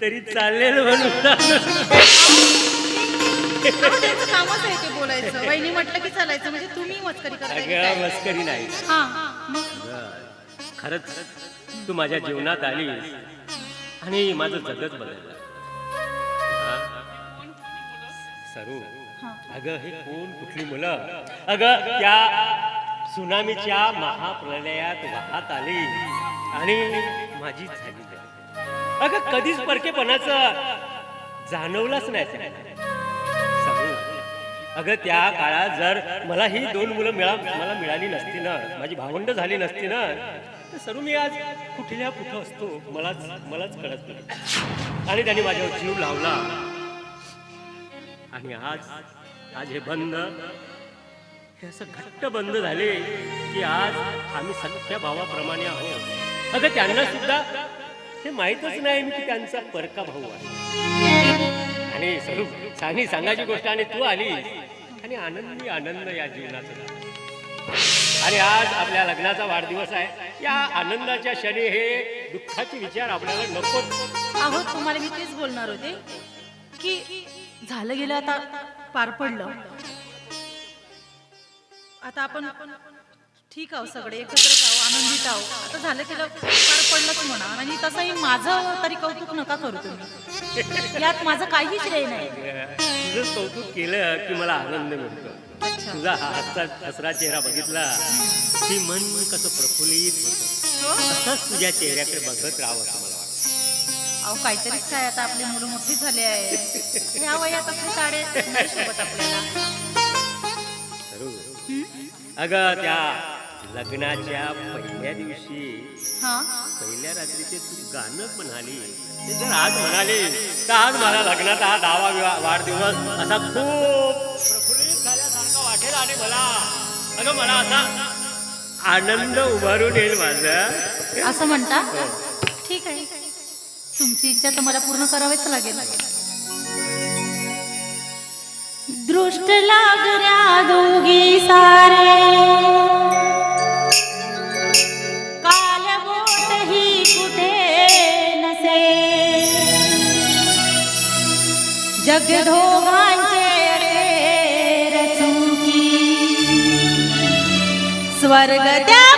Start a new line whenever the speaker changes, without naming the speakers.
तरी चालेल म्हणून
त्यांचं कामच आहे ते बोलायचं वहिनी म्हटलं की चालायचं म्हणजे तुम्ही मस्करी करताय की
अगं
काय?
मस्करी नाही
हा मग
खरंच तू माझ्या जीवनात आलीस आणि माझं जगच बदललं हा? सरू. अगं हे कोण कुठली मुलं अगं त्या सुनामीच्या महाप्रलयात वाहत आली आणि माझी झाली. अगं कधीच परकेपणाचं जाणवलंच नाही. अगं त्या काळात जर मला ही दोन मुलं मिळा मला मिळाली नसती ना माझी भावंड झाली नसती ना तर सरू मी आज कुठल्या कुठं असतो मलाच मलाच कळत नाही. आणि त्यांनी माझ्यावर जीव लावला. आणि आज आज हे बंद हे असं घट्ट बंद झाले की आज आम्ही सख्या भावाप्रमाणे आहोत. अगं त्यांना सुद्धा हे माहीतच नाही मी की त्यांचा परका भाऊ आहे. आणि स्वरूप सानी सांगायची गोष्ट आणि तू आली आणि आनंदी आनंद या जीवनाचा आणि आज आपल्या लग्नाचा वाढदिवस आहे. या आनंदाच्या क्षणी हे दुःखाचे विचार आपल्याला नको
अहो तुम्हाला मी तेच बोलणार होते की झालं गेलं आता पार पडलं. आता आपण ठीक आहो सगळे एकत्र आहो आनंदित आहो. आता झालं गेलं पार पडलंच म्हणा. आणि तसंही माझं तरी कौतुक नका करू तुम्ही. यात माझं काहीच श्रेय नाही.
तुझं कौतुक केलं की मला आनंद मिळतो. तुझा हा हसता हसरा चेहरा बघितला की मन कसं प्रफुल्लित होतं.
हो?
असंच तुझ्या चेहऱ्याकडे बघत राहावं असं मला वाटतं.
अहो काहीतरीच काय आता आपली मुलं मोठी झाली आहे. या वयात आपले साडे नाही शोभत आपल्याला.
अगं त्या लग्नाच्या पहिल्या दिवशी
हा?
पहिल्या रात्रीचे तू गाणं म्हणाली. ते जर आज म्हणाली तर आज मला लग्नाचा हा दहावा विवा- वाढदिवस असा खूप प्रफुल्लित झाल्यासारखा वाटेल आणि मला. अगं मला असा आनंद उभारून येईल माझं.
असं म्हणता? ठीक आहे. तुमची इच्छा तर मला पूर्ण करावीच लागेल. दृष्ट लागऱ्या दोघी सारे. जग धोगांचे रे चुकी स्वर्ग त्या